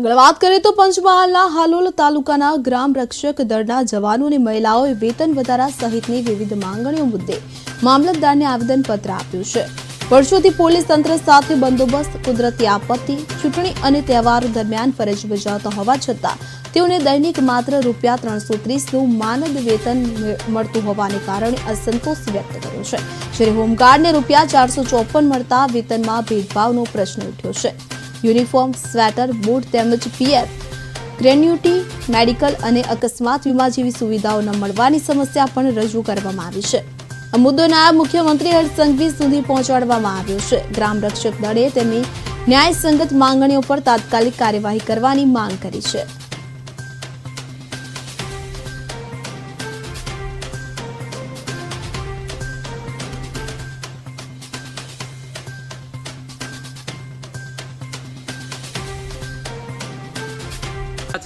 આગળ વાત કરીએ તો પંચમહાલના હાલોલ તાલુકાના ગ્રામ રક્ષક દળના જવાનો અને મહિલાઓએ વેતન વધારા સહિતની વિવિધ માંગણીઓ મુદ્દે મામલતદારને આવેદનપત્ર આપ્યું છે. વર્ષોથી પોલીસ તંત્ર સાથે બંદોબસ્ત, કુદરતી આપત્તિ, ચૂંટણી અને તહેવારો દરમિયાન ફરજ બજાવતા હોવા છતાં તેઓને દૈનિક માત્ર રૂપિયા ત્રણસો ત્રીસનું માનદ વેતન મળતું હોવાને કારણે અસંતોષ વ્યક્ત કર્યો છે. જ્યારે હોમગાર્ડને રૂપિયા ચારસો ચોપન મળતા વેતનમાં ભેદભાવનો પ્રશ્ન ઉઠ્યો છે. યુનિફોર્મ, સ્વેટર, બૂટ, તેમજ પીએફ ગ્રેન્યુટી, મેડિકલ અને અકસ્માત વીમા જેવી સુવિધાઓ ન મળવાની સમસ્યા પણ રજૂ કરવામાં આવી છે. આ મુદ્દો નાયબ મુખ્યમંત્રી હર્ષ સંઘવી સુધી પહોંચાડવામાં આવ્યો છે. ગ્રામ રક્ષક દળે તેમની ન્યાયસંગત માંગણીઓ પર તાત્કાલિક કાર્યવાહી કરવાની માંગ કરી છે.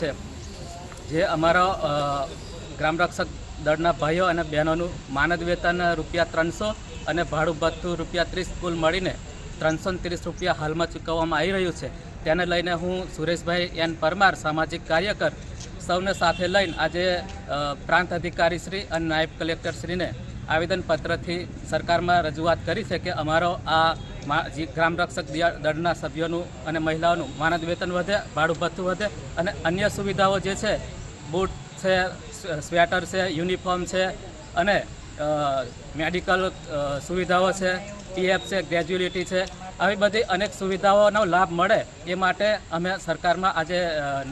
છે. જે અમારા ગ્રામરક્ષક ગ્રામ રક્ષક દળના ભાઈઓ અને બહેનોનું માનદ વેતન રૂપિયા ત્રણસો અને ભાડું ભથ્થું રૂપિયા ત્રીસ કુલ મળીને ત્રણસો ત્રીસ રૂપિયા હાલમાં ચૂકવવામાં આવી રહ્યું છે. તેને લઈને હું સુરેશભાઈ એન પરમાર, સામાજિક કાર્યકર, સૌને સાથે લઈને આજે પ્રાંત અધિકારી શ્રી અને નાયબ કલેક્ટર શ્રીને આવેદનપત્રથી સરકારમાં રજૂઆત કરી છે કે અમારો આ જે ગ્રામ રક્ષક દળના સભ્યોનું અને મહિલાઓનું માનદ વેતન વધે, ભાડું ભથ્થું વધે અને અન્ય સુવિધાઓ જે છે, બૂટ છે સ્વેટર છે, યુનિફોર્મ છે અને મેડિકલ સુવિધાઓ છે પીએફ છે ગ્રેજ્યુએટી છે. આવી બધી અનેક સુવિધાઓનો લાભ મળે એ માટે અમે સરકારમાં આજે